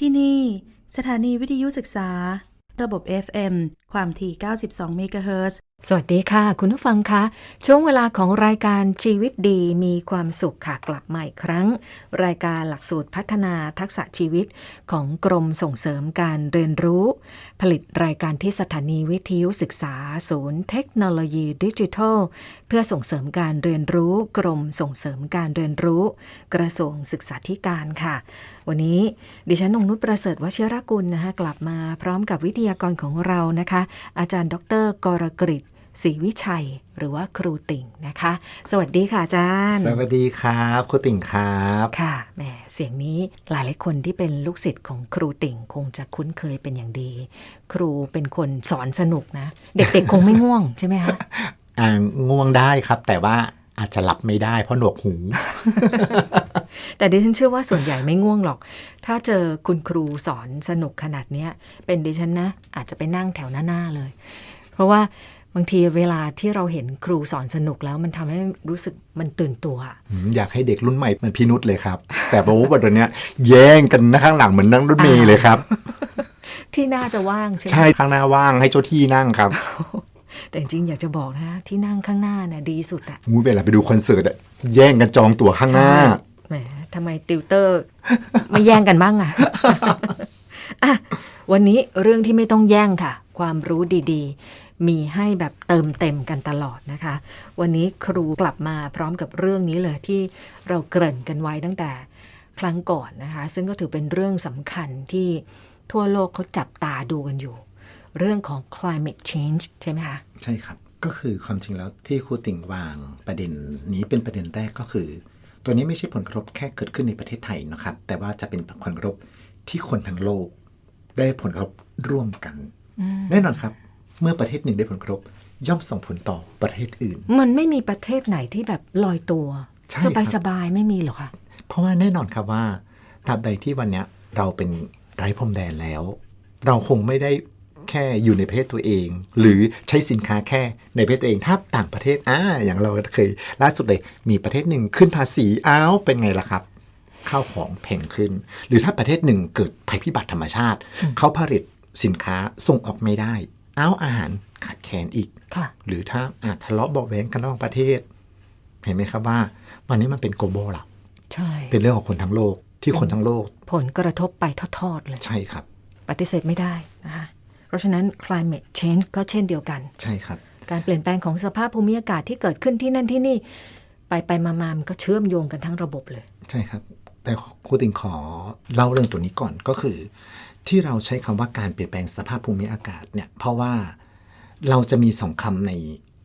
ที่นี่ สถานีวิทยุศึกษา ระบบ FM ความถี่ 92 เมกะเฮิรตซ์ สวัสดีค่ะ คุณผู้ฟังคะ ช่วงเวลาของรายการชีวิตดีมีความสุขค่ะกลับมาอีกครั้ง รายการหลักสูตรพัฒนาทักษะชีวิตของกรมส่งเสริมการเรียนรู้ ผลิตรายการที่สถานีวิทยุศึกษา ศูนย์เทคโนโลยีดิจิทัล เพื่อส่งเสริมการเรียนรู้ กรมส่งเสริมการเรียนรู้ กระทรวงศึกษาธิการค่ะ วันนี้ดิฉันนงนุชประเสริฐวชิรกุลนะคะกลับมาพร้อมกับวิทยากรของเรานะคะอาจารย์ ดรกรกริตศรีวิชัย หรือว่าครูติ่งนะคะ สวัสดีค่ะอาจารย์ สวัสดีครับครูติ่งครับค่ะแหมเสียงนี้หลายหลายๆคนที่เป็นลูกศิษย์ของครูติ่งคงจะคุ้นเคยเป็นอย่างดี ครูเป็นคนสอนสนุกนะ เด็กๆ คงไม่ง่วงใช่ไหมคะอ่าง่วงได้ครับ แต่ว่าอาจจะหลับไม่ได้เพราะหนวกหู แต่ดิฉันเชื่อว่าส่วนใหญ่ไม่ง่วงหรอก ถ้าเจอคุณครูสอนสนุกขนาดเนี้ย เป็นดิฉันนะ อาจจะไปนั่งแถวหน้าๆเลย เพราะว่าบางทีเวลาที่เราเห็นครูสอนสนุกแล้วมันทำให้รู้สึกมันตื่นตัวอืมอยากให้เด็กรุ่นใหม่เหมือนพี่นุชเลยครับ แต่บอกว่าตอนเนี้ยแย่งกันนะข้างหลังเหมือนนั่งรถเมล์เลยครับ ที่น่าจะว่างใช่ไหมใช่ข้างหน้าว่างให้เจ้าที่นั่งครับแต่จริงๆอยากจะบอกนะที่นั่งข้างหน้าเนี่ยดีสุดอะมูเวลาไปดูคอนเสิร์ตอะแย่งกันจองตั๋วข้างหน้า แหมทำไมติวเตอร์ไม่แย่งกันบ้างอะอะวันนี้เรื่องที่ไม่ต้องแย่งค่ะ ความรู้ดีๆ มีให้แบบเติมเต็มกันตลอดนะคะ วันนี้ครูกลับมาพร้อมกับเรื่องนี้เลยที่เราเกริ่นกันไว้ตั้งแต่ครั้งก่อนนะคะ ซึ่งก็ถือเป็นเรื่องสำคัญที่ทั่วโลกเขาจับตาดูกันอยู่ เรื่องของ climate change ใช่ไหมคะ ใช่ครับ ก็คือความจริงแล้วที่ครูติ่งวางประเด็นนี้เป็นประเด็นแรกก็คือ ตัวนี้ไม่ใช่ผลกระทบแค่เกิดขึ้นในประเทศไทยนะครับ แต่ว่าจะเป็นผลกระทบที่คนทั้งโลก ได้ผลกระทบร่วมกัน แน่นอนครับ เมื่อประเทศหนึ่งได้ผลกระทบย่อมส่งผลต่อประเทศอื่น มันไม่มีประเทศไหนที่แบบลอยตัวใช่สครับบายสบายๆไม่มีหรอกค่ะเพราะว่าแน่นอนครับว่าตราบใดที่วันเนี้ยเราเป็นไร้พรมแดนแล้ว เราคงไม่ได้ แค่อยู่ในประเทศตัวเอง หรือใช้สินค้าแค่ในประเทศตัวเอง ถ้าต่างประเทศอ่าอย่างเราเคยล่าสุดเลยมีประเทศหนึ่งขึ้นภาษีอ้าวเป็นไงล่ะครับข้าวของแพงขึ้น หรือถ้าประเทศหนึ่งเกิดภัยพิบัติธรรมชาติ เขาผลิตสินค้าส่งออกไม่ได้ อ้าวอาหารขาดแคลนอีกค่ะหรือถ้าอาจทะเลาะเบาะแว้งกันระหว่างประเทศ เห็นไหมครับว่า วันนี้มันเป็น global แล้วใช่เป็นเรื่องของคนทั้งโลกที่คนทั้งโลก ผลกระทบไปทอดๆเลย ใช่ครับ ปฏิเสธไม่ได้นะคะ เพราะฉะนั้น climate change ก็เช่นเดียวกัน ใช่ครับ การเปลี่ยนแปลงของสภาพภูมิอากาศที่เกิดขึ้นที่นั่นที่นี่ ไปไปมามามันก็เชื่อมโยงกันทั้งระบบเลย ใช่ครับ แต่ครูติงขอเล่าเรื่องตัวนี้ก่อนก็คือ ที่เราใช้คำว่าการเปลี่ยนแปลงสภาพภูมิอากาศเนี่ยเพราะว่าเราจะมีสองคำใน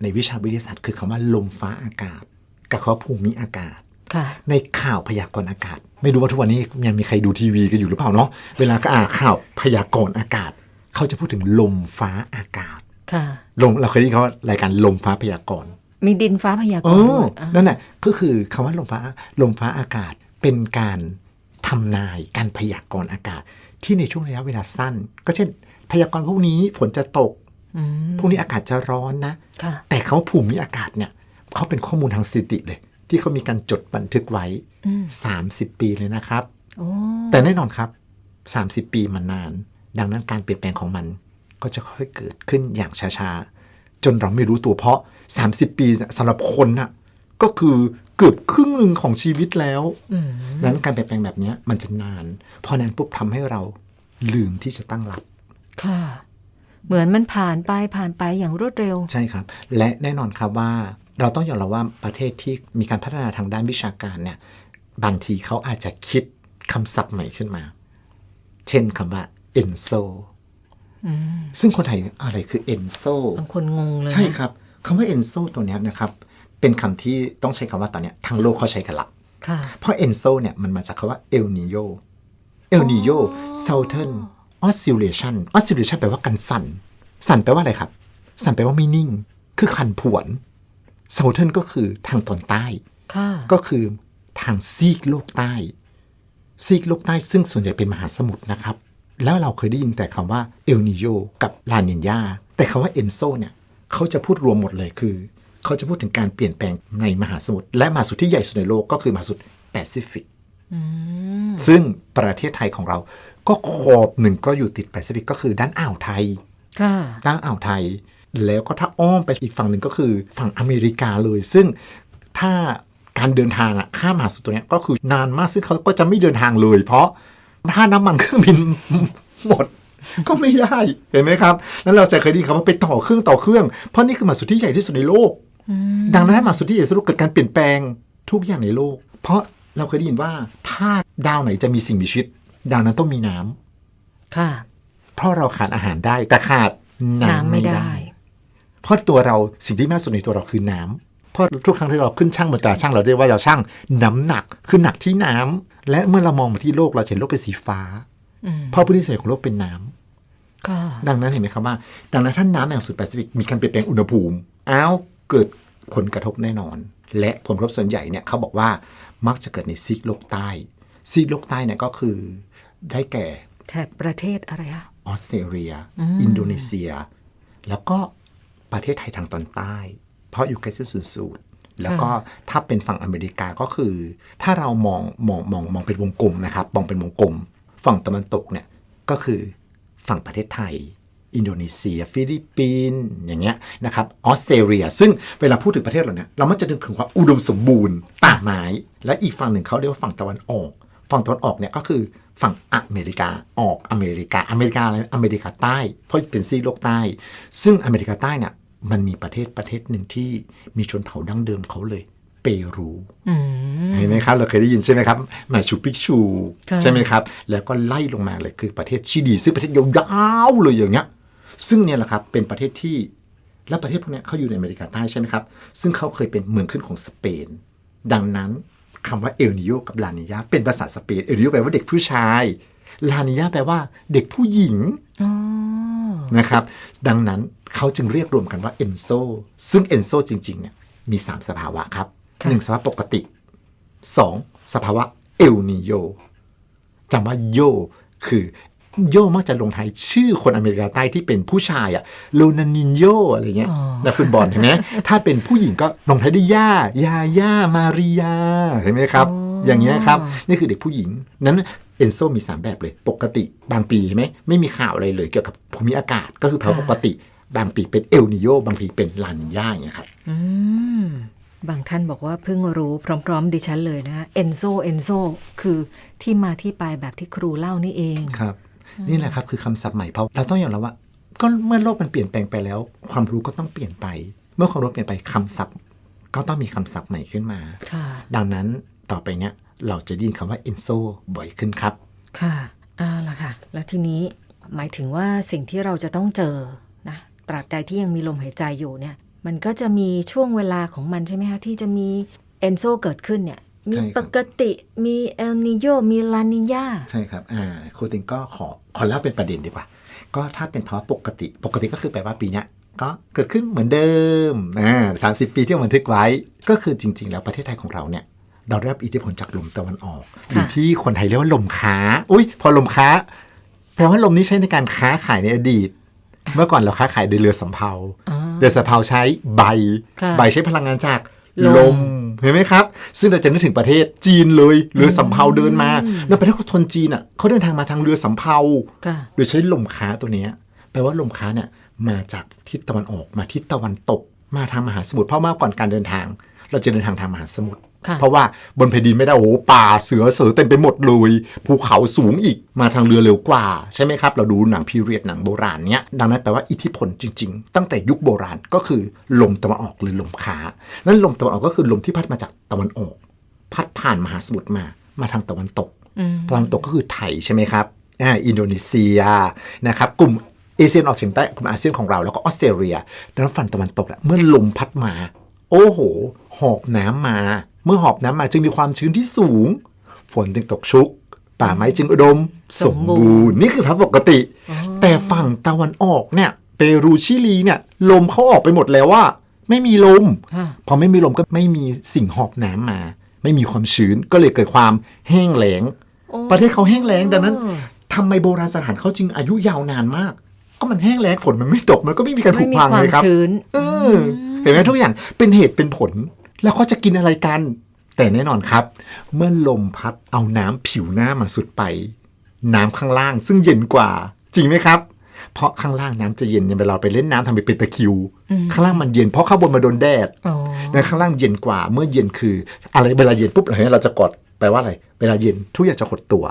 ในวิชาวิทยาศาสตร์ คือคำว่าลมฟ้าอากาศ กับคำว่าภูมิอากาศค่ะในข่าวพยากรณ์อากาศ ไม่รู้ว่าทุกวันนี้ยังมีใครดูทีวีกันอยู่หรือเปล่าเนาะเวลาก็อ่านข่าวพยากรณ์อากาศ เขาจะพูดถึงลมฟ้าอากาศค่ะลมเราเคยได้ยินเขาว่ารายการลมฟ้าพยากรณ์มีดินฟ้าพยากโอ้รณ์ด้วยอะนั่นแหละก็คือคำว่าลมฟ้าลมฟ้าอากาศเป็นการทำนายการพยากรณ์อากาศ ที่ในช่วงระยะเวลาสั้น ก็เช่น พยากรณ์พวกนี้ฝนจะตกอืมพวกนี้อากาศจะร้อนนะ ค่ะ แต่เขาภูมิอากาศเนี่ยเขาเป็นข้อมูลทางสถิติเลย ที่เขามีการจดบันทึกไว้ อืม30 ปีเลยนะครับ โอ้แต่แน่นอนครับ 30 ปีมันนาน ดังนั้นการเปลี่ยนแปลงของมันก็จะค่อยๆเกิดขึ้นอย่างช้าๆ จนเราไม่รู้ตัวเพราะ 30 ปีสำหรับคนน่ะก็คือเกือบครึ่งหนึ่งของชีวิตแล้วอืมดังนั้นการเปลี่ยนแปลงแบบเนี้ยมันจะนาน พอนานปุ๊บทำให้เราลืมที่จะตั้งรับ ค่ะ เหมือนมันผ่านไปผ่านไปอย่างรวดเร็ว ใช่ครับ และแน่นอนครับว่าเราต้องยอมรับว่าประเทศที่มีการพัฒนาทางด้านวิชาการเนี่ย บางทีเขาอาจจะคิดคำศัพท์ใหม่ขึ้นมา เช่นคำว่า enso ซึ่งคนไทยอะไรคือ enso บางคนงงเลยนะใช่ครับคำว่า enso ตัวเนี้ยนะครับ เป็นคำที่ต้องใช้คำว่าตอนเนี้ยทั้งโลกเขาใช้กันละค่ะเพราะ enso เนี่ยมันมาจากคำว่า el nino el nino southern oscillation oscillation แปลว่าการสั่น สั่นแปลว่าอะไรครับ สั่นแปลว่าไม่นิ่ง คือขันผวน southern ก็คือทางตอนใต้ค่ะก็คือทางซีกโลกใต้ ซีกโลกใต้ซึ่งส่วนใหญ่เป็นมหาสมุทรนะครับ แล้วเราเคยได้ยินแต่คำว่าเอลนิโยกับลานินยาแต่คำว่าเอนโซเนี่ยเขาจะพูดรวมหมดเลยคือ เขาจะพูดถึงการเปลี่ยนแปลงในมหาสมุทรและมหาสมุทรที่ใหญ่สุดในโลกก็คือมหาสมุทรแปซิฟิกซึ่งประเทศไทยของเราก็ขอบหนึ่งก็อยู่ติดแปซิฟิกก็คือด้านอ่าวไทยค่ะด้านอ่าวไทย แล้วก็ถ้าอ้อมไปอีกฝั่งหนึ่งก็คือฝั่งอเมริกาเลย ซึ่งถ้าการเดินทางอะข้ามมหาสมุทรตัวเนี้ยก็คือนานมากซึ่งเขาก็จะไม่เดินทางเลย เพราะ ถ้าน้ำมันเครื่องบินหมดก็ไม่ได้เห็นไหมครับ แล้วเราจะเคยได้ยินคำว่าไปต่อเครื่องต่อเครื่อง เพราะนี่คือมหาสมุทรที่ใหญ่ที่สุดในโลก ดังนั้นมหาสมุทรที่ใหญ่ที่สุดเกิดการเปลี่ยนแปลงทุกอย่างในโลก เพราะเราเคยได้ยินว่าถ้าดาวไหนจะมีสิ่งมีชีวิต ดาวนั้นต้องมีน้ำค่ะ เพราะเราขาดอาหารได้แต่ขาดน้ำน้ำไม่ไม่ได้ได้ เพราะตัวเราสิ่งที่มากสุดในตัวเราคือน้ำ เพราะทุกครั้งที่เราขึ้นช่างบนตราช่างเราเรียกว่าเราช่างน้ำหนักคือหนักที่น้ำและเมื่อเรามองมาที่โลกเราจะเห็นโลกเป็นสีฟ้าอืมเพราะพื้นที่ส่วนใหญ่ของโลกเป็นน้ำค่ะดังนั้นเห็นไหมครับว่า ดังนั้นถ้าน้ำในสุดแปซิฟิกมีการเปลี่ยนแปลงอุณหภูมิอ้าวเกิดผลกระทบแน่นอน และผลกระทบส่วนใหญ่เนี่ยเขาบอกว่ามักจะเกิดในซีกโลกใต้ ซีกโลกใต้เนี่ยก็คือได้แก่แถบประเทศอะไรคะออสเตรเลีย อินโดนีเซีย แล้วก็ประเทศไทยทางตอนใต้ เพราะอยู่ใกล้เส้นศูนย์สูตรแล้วก็ถ้าเป็นฝั่งอเมริกาก็คือ ถ้าเรามองมองมองมองเป็นวงกลมนะครับมองเป็นวงกลม ฝั่งตะวันตกเนี่ยก็คือฝั่งประเทศไทย อินโดนีเซีย ฟิลิปปินส์อย่างเงี้ยนะครับออสเตรเลีย ซึ่งเวลาพูดถึงประเทศเหล่านี้เรามักจะนึกถึงความอุดมสมบูรณ์ป่าไม้ และอีกฝั่งหนึ่งเขาเรียกว่าฝั่งตะวันออก ฝั่งตะวันออกเนี่ยก็คือฝั่งอเมริกาออกอเมริกาอเมริกาอะไรอเมริกาใต้ เพราะเป็นซีกโลกใต้ ซึ่งอเมริกาใต้เนี่ย มันมีประเทศประเทศหนึ่งที่มีชนเผ่าดั้งเดิมเขาเลย เปรูอืมเห็นไหมครับ เราเคยได้ยินใช่ไหมครับมาชูปิกชูค่ะใช่ไหมครับ แล้วก็ไล่ลงมาเลยคือประเทศชิลีซึ่งประเทศยาวๆเลยอย่างเงี้ย ซึ่งเนี่ยแหละครับเป็นประเทศที่และประเทศพวกเนี้ยเขาอยู่ในอเมริกาใต้ใช่ไหมครับ ซึ่งเขาเคยเป็นเมืองขึ้นของสเปน ดังนั้นคำว่าเอลนิโยกับลานิยาเป็นภาษาสเปน เอลนิโยแปลว่าเด็กผู้ชาย ลานิยาแปลว่าเด็กผู้หญิง อ๋อ นะครับ ดังนั้นเขาจึงเรียกรวมกันว่าเอนโซซึ่งเอนโซจริงๆเนี่ยมี 3 สภาวะครับค่ะหนึ่งสภาวะปกติ 2. สภาวะเอลนิโยจำว่าโยคือโยมักจะลงท้ายชื่อคนอเมริกาใต้ที่เป็นผู้ชายอะโลนานินโยอะไรเงี้ยนักฟุตบอลเห็นไหมถ้าเป็นผู้หญิงก็ลงท้ายด้วยย่ายาย่ามาริยาเห็นไหมครับ อย่างเงี้ยครับ นี่คือเด็กผู้หญิงนั้น เอนโซมี 3 แบบเลย ปกติบางปีใช่ไหมไม่มีข่าวอะไรเลยเกี่ยวกับภูมิอากาศก็คือภาวะปกติ บางปีเป็นเอลนิโยบางปีเป็นลานิญาอย่างเงี้ยครับอืมบางท่านบอกว่าเพิ่งรู้พร้อม ๆ ดิฉันเลยนะเอนโซเอนโซคือที่มาที่ไปแบบที่ครูเล่านี่เองครับ นี่แหละครับคือคำศัพท์ใหม่เพราะเราต้องยอมรับว่า ก็เมื่อโลกมันเปลี่ยนแปลงไปแล้ว ความรู้ก็ต้องเปลี่ยนไป เมื่อความรู้เปลี่ยนไปคำศัพท์ ก็ต้องมีคำศัพท์ใหม่ขึ้นมาค่ะดังนั้นต่อไปเนี้ย เราจะได้ยินคำว่าเอนโซบ่อยขึ้นครับ ค่ะเอาละค่ะ แล้วทีนี้หมายถึงว่าสิ่งที่เราจะต้องเจอนะตราบใดที่ยังมีลมหายใจอยู่เนี่ย มันก็จะมีช่วงเวลาของมันใช่ไหมคะที่จะมีเอนโซเกิดขึ้นเนี่ยมีใช่ครับ ปกติมีเอลนิโยมีลานิญา ใช่ครับอ่าครูติงก็ขอขอเล่าเป็นประเด็นดีกว่า ก็ถ้าเป็นภาวะปกติ ปกติก็คือแปลว่าปีเนี้ยก็เกิดขึ้นเหมือนเดิมอ่าสามสิบปีที่เราบันทึกไว้ ก็คือจริง ๆ แล้วประเทศไทยของเราเนี่ย เราได้รับอิทธิพลจากลมตะวันออกหรือที่คนไทยเรียกว่าลมค้า อุ้ยพอลมค้า แปลว่าลมนี้ใช้ในการค้าขายในอดีต เมื่อก่อนเราค้าขายโดยเรือสำเภาอ่าเรือสำเภาใช้ใบค่ะใบใช้พลังงานจากลมลมเห็นไหมครับ ซึ่งเราจะนึกถึงประเทศจีนเลยเรือสำเภาเดินมา แล้วประเทศคนจีนอะเขาเดินทางมาทางเรือสำเภาค่ะโดยใช้ลมค้าตัวเนี้ยแปลว่าลมค้าเนี่ยมาจากทิศตะวันออกมาทิศตะวันตก มาทางมหาสมุทรเพราะว่าก่อนการเดินทาง เราจะเดินทางทางมหาสมุทรค่ะ เพราะว่าบนแผ่นดินไม่ได้โอ้โหป่าเสือเสือเต็มไปหมดเลยภูเขาสูงอีกมาทางเรือเร็วกว่า ใช่ไหมครับ เราดูหนังพีเรียดหนังโบราณเนี้ยดังนั้นแปลว่าอิทธิพลจริง ๆ ตั้งแต่ยุคโบราณก็คือลมตะวันออกหรือลมค้านั้นลมตะวันออกก็คือลมที่พัดมาจากตะวันออก พัดผ่านมหาสมุทรมามาทางตะวันตกอืมตะวันตกก็คือไทยใช่ไหมครับอ่าอินโดนีเซียนะครับกลุ่มเอเชียนออกเฉียงใต้กลุ่มอาเซียนของเราแล้วก็ออสเตรเลียดังนั้นฝั่งตะวันตกแหละเมื่อลมพัดมา โอ้โห หอบน้ำมา เมื่อหอบน้ำมาจึงมีความชื้นที่สูง ฝนจึงตกชุก ป่าไม้จึงอุดม สมบูรณ์นี่คือภาพปกติ แต่ฝั่งตะวันออกเนี่ยเปรูชิลีเนี่ย ลมเขาออกไปหมดแล้วว่า ไม่มีลมค่ะพอไม่มีลมก็ไม่มีสิ่งหอบน้ำมา ไม่มีความชื้นก็เลยเกิดความแห้งแล้งโอ้ประเทศเขาแห้งแล้งดังนั้นทำไมโบราณสถานเขาจึงอายุยาวนานมากก็มันแห้งแล้งฝนมันไม่ตกมันก็ไม่มีการผุไม่มีพังความเลยครับชื้นเออเห็นไหมทุกอย่างเป็นเหตุเป็นผล แล้วเขาจะกินอะไรกัน แต่แน่นอนครับ เมื่อลมพัดเอาน้ำผิวหน้ามาสุดไป น้ำข้างล่างซึ่งเย็นกว่า จริงไหมครับ เพราะข้างล่างน้ำจะเย็นเนี่ยเวลาเราไปเล่นน้ำทำเป็นตะคริวอืมข้างล่างมันเย็นเพราะข้างบนมาโดนแดดอ๋อแต่ข้างล่างเย็นกว่า เมื่อเย็นคือ อะไรเวลาเย็นปุ๊บเราเห็นเราจะกดแปลว่าอะไร เวลาเย็นทุกอย่างจะหดตัว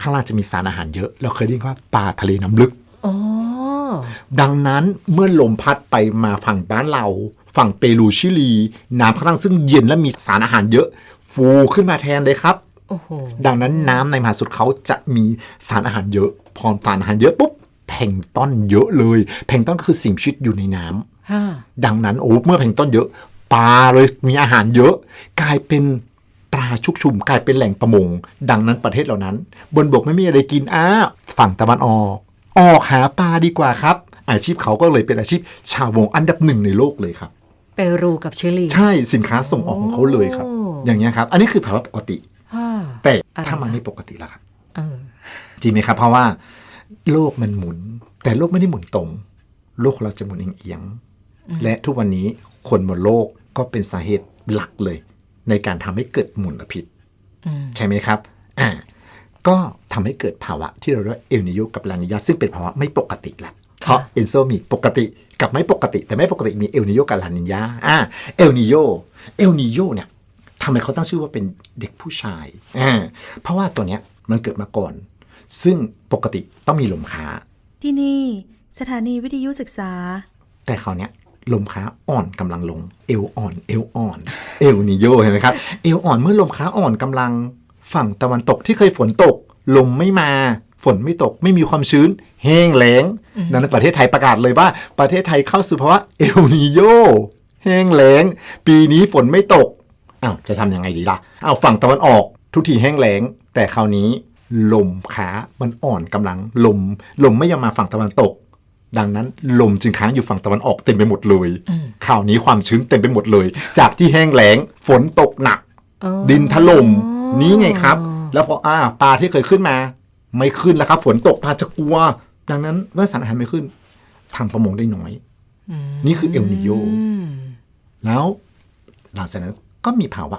ข้างล่างจะมีสารอาหารเยอะ เราเคยได้ยินว่าปลาทะเลน้ำลึกอ๋อดังนั้นเมื่อลมพัดไปมาฝั่งบ้านเรา ฝั่งเปรูชิลี น้ำข้างล่างซึ่งเย็นและมีสารอาหารเยอะ ฟูขึ้นมาแทนเลยครับโอ้โหดังนั้นน้ำในมหาสมุทรเขาจะมีสารอาหารเยอะ พอสารอาหารเยอะปุ๊บแพลงก์ต้อนเยอะเลย แพลงก์ต้อนคือสิ่งมีชีวิตอยู่ในน้ำฮะดังนั้นโอ้เมื่อแพลงก์ต้นเยอะปลาเลยมีอาหารเยอะ กลายเป็นปลาชุกชุมกลายเป็นแหล่งประมง ดังนั้นประเทศเหล่านั้น บนบกไม่มีอะไรกินอ้าฝั่งตะวันออก ออกหาปลาดีกว่าครับ อาชีพเขาก็เลยเป็นอาชีพชาวประมงอันดับหนึ่งในโลกเลยครับ เปรูกับชิลี ใช่สินค้าส่งออกของเขาเลยครับโอ้อย่างเงี้ยครับ อันนี้คือภาวะปกติฮะแต่อะไรถ้ามันนะไม่ปกติล่ะครับเออจริงไหมครับ เพราะว่า โลกมันหมุน แต่โลกไม่ได้หมุนตรง โลกเราจะหมุนเอียงๆและทุกวันนี้คนบนโลกก็เป็นสาเหตุหลักเลย ในการทำให้เกิดมลพิษอืมใช่ไหมครับอ่าก็ทำให้เกิดภาวะที่เราเรียกว่าเอลนิโยกับลานิยาซึ่งเป็นภาวะไม่ปกติละ เพราะเอนโซมีปกติกับไม่ปกติ แต่ไม่ปกติมีเอลนิโยกับลานิยาอ่าเอลนิโยเอลนิโยเนี่ยทำไมเขาตั้งชื่อว่าเป็นเด็กผู้ชายอ่าเพราะว่าตัวเนี้ยมันเกิดมาก่อน ซึ่งปกติต้องมีลมค้า ที่นี่สถานีวิทยุศึกษา แต่คราวเนี้ยลมค้าอ่อนกำลังลง เอวอ่อน เอวอ่อน เอลนิโยเห็นไหมครับ เอวอ่อนเมื่อลมค้าอ่อนกำลังฝั่งตะวันตกที่เคยฝนตก ลมไม่มา ฝนไม่ตก ไม่มีความชื้น แห้งแล้งดัง นั้นประเทศไทยประกาศเลยว่าประเทศไทยเข้าสู่ภาวะเอลนิโยแห้งแล้ง ปีนี้ฝนไม่ตกอ้าวจะทำยังไงดีล่ะอ้าวฝั่งตะวันออกทุกทีแห้งแล้ง แต่คราวนี้ลมขามันอ่อนกำลังลม ลมไม่ยอมมาฝั่งตะวันตก ดังนั้นลมจึงค้างอยู่ฝั่งตะวันออกเต็มไปหมดเลยข่าวนี้ความชื้นเต็มไปหมดเลย จากที่แห้งแล้ง ฝนตกหนักอ๋อดินถล่มนี้ไงครับ แล้วพออ่าปลาที่เคยขึ้นมา ไม่ขึ้นแล้วครับ ฝนตกปลาจะกลัว ดังนั้นเมื่อสารอาหารไม่ขึ้นทำประมงได้น้อย นี่คือเอลนิโยอืมแล้วหลังจากนั้นก็มีภาวะ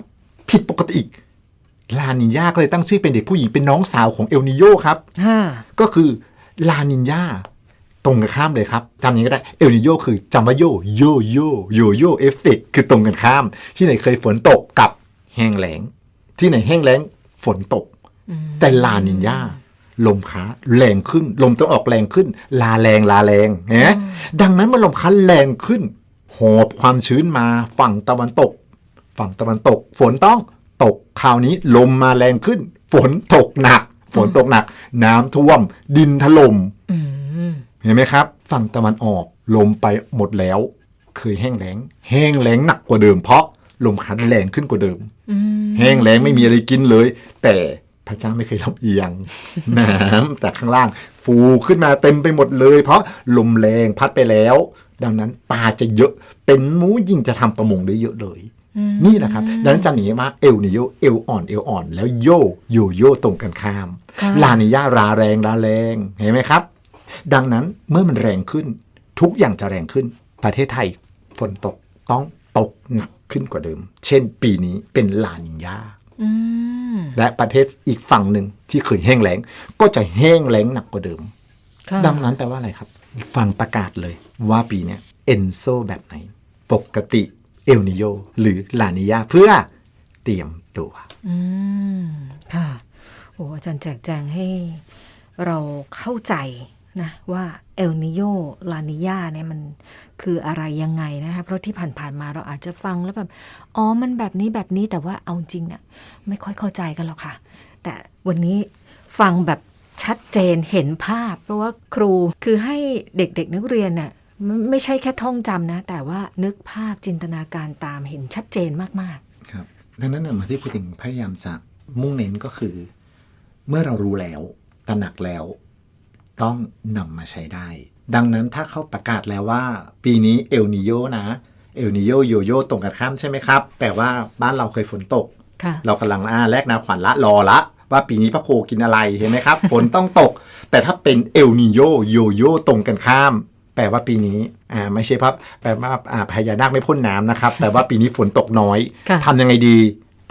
ผิดปกติอีกลานินยาก็เลยตั้งชื่อเป็นเด็กผู้หญิงเป็นน้องสาวของเอลนิโยครับฮะก็คือลานินยาตรงกันข้ามเลยครับจำอย่างนี้ก็ได้เอลนิโยคือจำว่าโยโยโยโยโยเอฟเฟกคือตรงกันข้าม ที่ไหนเคยฝนตกกับแห้งแล้ง ที่ไหนแห้งแล้งฝนตก แต่ลานินยา ลมค้าแรงขึ้น ลมตะวันออกแรงขึ้น ลาแรงลาแรงเนะดังนั้นเมื่อลมค้าแรงขึ้นหอบความชื้นมาฝั่งตะวันตก ฝั่งตะวันตก ฝนต้องตกคราวนี้ลมมาแรงขึ้น ฝนตกหนัก ฝนตกหนัก น้ำท่วม ดินถล่มอืมเห็นไหมครับ ฝั่งตะวันออก ลมไปหมดแล้ว เคยแห้งแล้ง แห้งแล้งหนักกว่าเดิมเพราะลมคันแรงขึ้นกว่าเดิมอืมแห้งแล้งไม่มีอะไรกินเลย แต่ พระเจ้าไม่เคยลำเอียงน้ำจากข้างล่างฟูขึ้นมาเต็มไปหมดเลย เพราะลมแรงพัดไปแล้ว ดังนั้นปลาจะเยอะเป็นหมูยิ่งจะทำประมงได้เยอะเลย นี่แหละครับ ดังนั้นจำอย่างนี้ว่าเอลนิโยเอลอ่อนเอลอ่อน แล้วโยโยโยตรงกันข้ามค่ะลานิยาราแรงราแรงเห็นไหมครับ ดังนั้นเมื่อมันแรงขึ้น ทุกอย่างจะแรงขึ้น ประเทศไทยฝนตกต้องตกหนักขึ้นกว่าเดิม เช่น ปีนี้เป็นลานิยาอืม และประเทศอีกฝั่งหนึ่งที่เคยแห้งแล้ง ก็จะแห้งแล้งหนักกว่าเดิมค่ะดังนั้นแปลว่าอะไรครับ ฟังประกาศเลยว่าปีเนี้เอนโซแบบไหน ปกติเอลนิโยหรือลานิยาเพื่อเตรียมตัวอืมค่ะโอ้อาจารย์แจกแจงให้เราเข้าใจ นะว่าเอลนิโยลานิยาเนี่ยมันคืออะไรยังไงนะคะเพราะที่ผ่านๆมาเราอาจจะฟังแล้วแบบอ๋อมันแบบนี้แบบนี้แต่ว่าเอาจริงเนี่ยไม่ค่อยเข้าใจกันหรอกค่ะ แต่วันนี้ฟังแบบชัดเจนเห็นภาพ เพราะว่าครูคือให้เด็กๆนักเรียนน่ะไม่ใช่แค่ท่องจำนะ แต่ว่านึกภาพจินตนาการตามเห็นชัดเจนมากครับดังนั้นน่ะมาที่พูดถึงพยายามจะมุ่งเน้นก็คือ เมื่อเรารู้แล้วตระหนักแล้ว ต้องนำมาใช้ได้ ดังนั้นถ้าเขาประกาศแล้วว่า ปีนี้เอลนิโยนะเอลนิโยโยโย่ตรงกันข้ามใช่ไหมครับแปลว่าบ้านเราเคยฝนตกๆค่ะเรากำลังอ่าแลกนาขวัญละรอละว่าปีนี้พระโคกินอะไรเห็นไหมครับ ฝนต้องตก แต่ถ้าเป็นเอลนิโยโยโย่ตรงกันข้าม แปลว่าปีนี้อ่าไม่ใช่พับแปลว่าอ่าพญานาคไม่พ่นน้ำนะครับแปลว่าปีนี้ฝนตกน้อยค่ะทำยังไงดี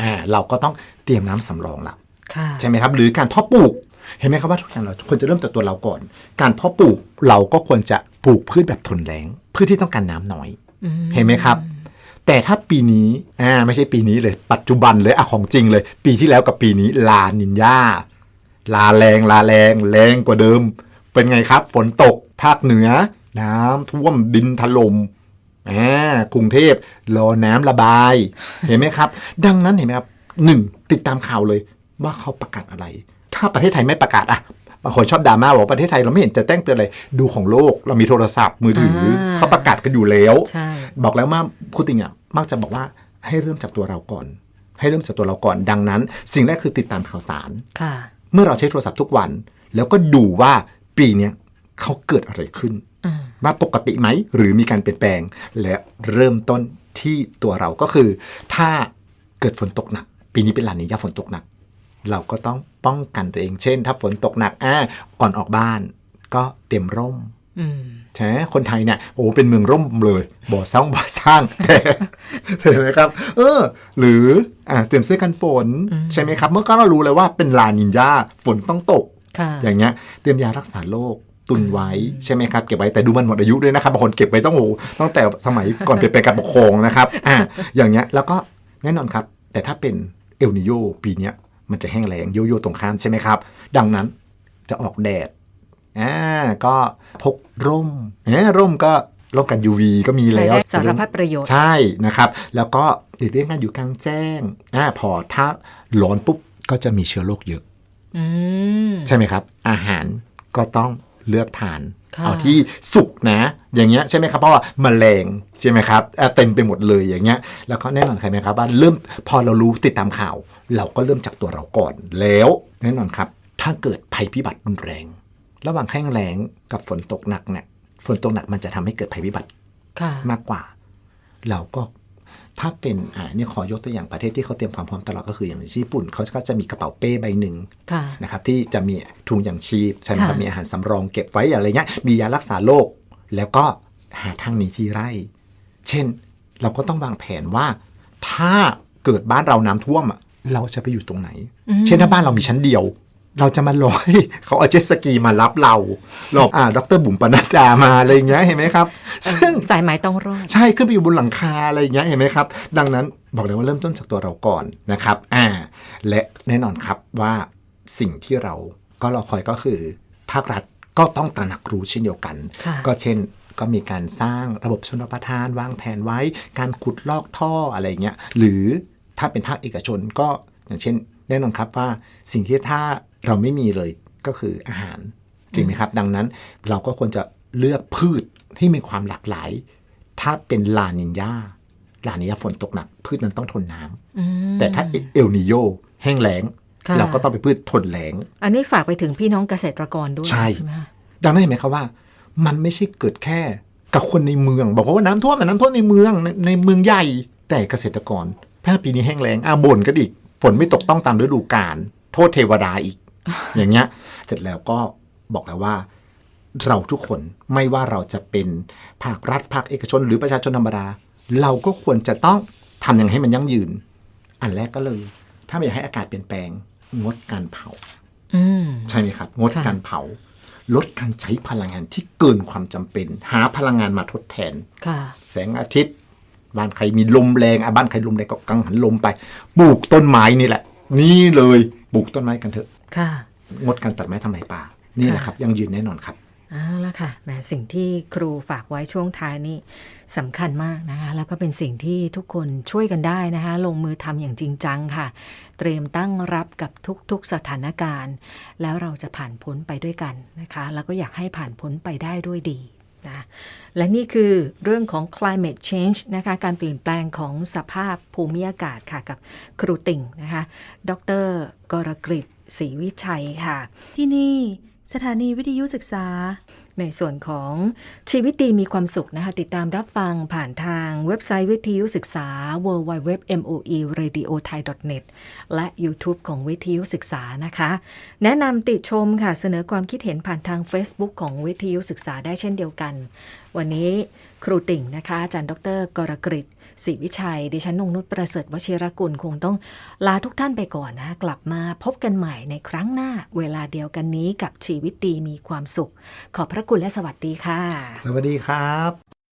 อ่าเราก็ต้องเตรียมน้ำสำรองละค่ะใช่ไหมครับ หรือการเพาะปลูก เห็นไหมครับว่าทุกอย่างเราควรจะเริ่มจากตัวเราก่อน การเพาะปลูกเราก็ควรจะปลูกพืชแบบทนแล้งพืชที่ต้องการน้ำน้อยอืมเห็นไหมครับ แต่ถ้าปีนี้อ่าไม่ใช่ปีนี้เลย ปัจจุบันเลยอะของจริงเลย ปีที่แล้วกับปีนี้ลานินยาลาแรงลาแรงแรงกว่าเดิม เป็นไงครับ ฝนตกภาคเหนือ น้ำท่วมดินถล่มอ่ากรุงเทพรอน้ำระบาย เห็นไหมครับ ดังนั้นเห็นไหมครับหนึ่งติดตามข่าวเลยว่าเขาประกาศอะไร ถ้าประเทศไทยไม่ประกาศอะบางคนชอบดราม่าบอกว่าประเทศไทยเราไม่เห็นจะแจ้งเตือนอะไรดูของโลกเรามีโทรศัพท์มือถืออาเขาประกาศกันอยู่แล้วใช่บอกแล้วว่าคุณติงอะมักจะบอกว่าให้เริ่มจากตัวเราก่อน ให้เริ่มจากตัวเราก่อนดังนั้น สิ่งแรกคือติดตามข่าวสารค่ะเมื่อเราใช้โทรศัพท์ทุกวัน แล้วก็ดูว่าปีเนี้ยเขาเกิดอะไรขึ้นอืมว่าปกติไหมหรือมีการเปลี่ยนแปลง และเริ่มต้นที่ตัวเราก็คือ ถ้าเกิดฝนตกหนัก ปีนี้เป็นลานิยาฝนตกหนัก เราก็ต้อง ป้องกันตัวเอง เช่น ถ้าฝนตกหนักอ่าก่อนออกบ้าน ก็เตรียมร่มอืมใช่ไหมคนไทยเนี่ยโอ้เป็นเมืองร่มเลยบ่อสร้างบ่อสร้างแต่ใช่ไหมครับ เออ หรืออ่าเตรียมเสื้อกันฝน ใช่ไหมครับ เมื่อก็เรารู้เลยว่าเป็นลานินยาฝนต้องตกค่ะอย่างเงี้ย เตรียมยารักษาโรคตุนไว้ใช่ไหมครับเก็บไว้แต่ดูมันหมดอายุด้วยนะครับบางคนเก็บไว้ต้องโอ้โหตั้งแต่สมัยก่อนเปลี่ยนแปลงการปกครองนะครับอ่าอย่างเงี้ยแล้วก็แน่นอนครับ แต่ถ้าเป็นเอลนิโยปีเนี้ย มันจะแห้งแล้งโยโย่ตรงข้ามใช่ไหมครับ ดังนั้นจะออกแดดอ่าก็พกร่มเอ่ร่มก็ร่มกัน UV ก็มีใช้แล้วได้สารพัดประโยชน์ ใช่นะครับ แล้วก็หลีกเลี่ยงการอยู่กลางแจ้งอ่าพอถ้าร้อนปุ๊บก็จะมีเชื้อโรคเยอะอืมใช่ไหมครับ อาหารก็ต้องเลือกทานค่ะเอาที่สุกนะ อย่างเงี้ยใช่ไหมครับเพราะว่าแมลงใช่ไหมครับอะเต็มไปหมดเลยอย่างเงี้ย แล้วก็แน่นอนใครไหมครับว่าเริ่มพอเรารู้ติดตามข่าว เราก็เริ่มจากตัวเราก่อนแล้ว แน่นอนครับ ถ้าเกิดภัยพิบัติรุนแรง ระหว่างแห้งแล้งกับฝนตกหนักเนี่ยฝนตกหนักมันจะทำให้เกิดภัยพิบัติค่ะมากกว่า เราก็ ถ้าเป็นอ่าเนี่ยขอยกตัวอย่างประเทศที่เขาเตรียมความพร้อมตลอดก็คืออย่างญี่ปุ่นเขาก็จะมีกระเป๋าเป้ใบหนึ่งค่ะนะครับที่จะมีถุงอย่างชีพใช่ไหมครับค่ะมีอาหารสำรองเก็บไว้อะไรเงี้ยมียารักษาโรคแล้วก็หาทางหนีที่ไร่ เช่น เราก็ต้องวางแผนว่า ถ้าเกิดบ้านเราน้ำท่วมอะเราจะไปอยู่ตรงไหนอืมเช่นถ้าบ้านเรามีชั้นเดียว เราจะมารอให้เขาเอาเจ็ตสกีมารับเราหลอกอ่าดรบุ๋มปนัดดามาอะไรเงี้ยเห็นไหมครับ ซึ่งสายไหมต้องรอด ใช่ขึ้นไปอยู่บนหลังคาอะไรอย่างเงี้ยเห็นไหมครับ ดังนั้นบอกเลยว่าเริ่มต้นจากตัวเราก่อนนะครับอ่าและแน่นอนครับว่าสิ่งที่เราก็รอคอยก็คือภาครัฐก็ต้องตระหนักรู้เช่นเดียวกันค่ะก็เช่นก็มีการสร้างระบบชนประทานวางแผนไว้ การขุดลอกท่ออะไรเงี้ยหรือถ้าเป็นภาคเอกชนก็อย่างเช่น แน่นอนครับว่าสิ่งที่ถ้า เราไม่มีเลยก็คืออาหาร จริงไหมครับ ดังนั้นเราก็ควรจะเลือกพืชที่มีความหลากหลาย ถ้าเป็นลานินยาลานินยาฝนตกหนัก พืชนั้นต้องทนน้ำอืมแต่ถ้าเอลนิโยแห้งแล้งค่ะเราก็ต้องเป็นพืชทนแล้ง อันนี้ฝากไปถึงพี่น้องเกษตรกรด้วยใช่ไหมคะดังนั้นเห็นไหมครับว่า มันไม่ใช่เกิดแค่กับคนในเมือง บอกว่าน้ำท่วมอะน้ำท่วมในเมืองในในเมืองใหญ่แต่เกษตรกรถ้าปีนี้แห้งแล้งอาบ่นก็อีกฝนไม่ตกต้องตามฤดูกาลโทษเทวดาอีก อย่างเงี้ย เสร็จแล้วก็บอกแล้วว่า เราทุกคนไม่ว่าเราจะเป็นภาครัฐภาคเอกชน หรือประชาชนธรรมดา เราก็ควรจะต้องทำยังไงให้มันยั่งยืน อันแรกก็เลย ถ้าไม่อยากให้อากาศเปลี่ยนแปลง งดการเผาอืมใช่ไหมครับ งดค่ะการเผา ลดการใช้พลังงานที่เกินความจำเป็น หาพลังงานมาทดแทนค่ะแสงอาทิตย์ บ้านใครมีลมแรงอะบ้านใครลมแรงก็กังหันลมไป ปลูกต้นไม้นี่แหละ นี่เลย ปลูกต้นไม้กันเถอะ ค่ะ งดการตัดไม้ทำลายป่า นี่แหละครับ ยังยืนแน่นอนครับเอาละค่ะแหมสิ่งที่ครูฝากไว้ช่วงท้ายนี่สำคัญมากนะคะ แล้วก็เป็นสิ่งที่ทุกคนช่วยกันได้นะคะ ลงมือทำอย่างจริงจังค่ะ เตรียมตั้งรับกับทุกๆสถานการณ์ แล้วเราจะผ่านพ้นไปด้วยกันนะคะ แล้วก็อยากให้ผ่านพ้นไปได้ด้วยดีนะและนี่คือเรื่องของ climate change นะคะ การเปลี่ยนแปลงของสภาพภูมิอากาศค่ะกับครูติ่งนะคะ ดรกรกฤษ ศรีวิชัยค่ะ ที่นี่สถานีวิทยุศึกษา ในส่วนของชีวิตดีมีความสุขนะคะ ติดตามรับฟังผ่านทางเว็บไซต์วิทยุศึกษา www.moeradiothai.net และ YouTube ของวิทยุศึกษานะคะ แนะนำติชมค่ะ เสนอความคิดเห็นผ่านทาง Facebook ของวิทยุศึกษาได้เช่นเดียวกัน วันนี้ครูติ่งนะคะอาจารย์ดร กรกฤษ ศรีวิชัย ดิฉันนงนุชประเสริฐวชิรกุลคงต้องลาทุกท่านไปก่อนนะ กลับมาพบกันใหม่ในครั้งหน้า เวลาเดียวกันนี้กับชีวิตดีมีความสุข ขอบพระคุณและสวัสดีค่ะ สวัสดีครับ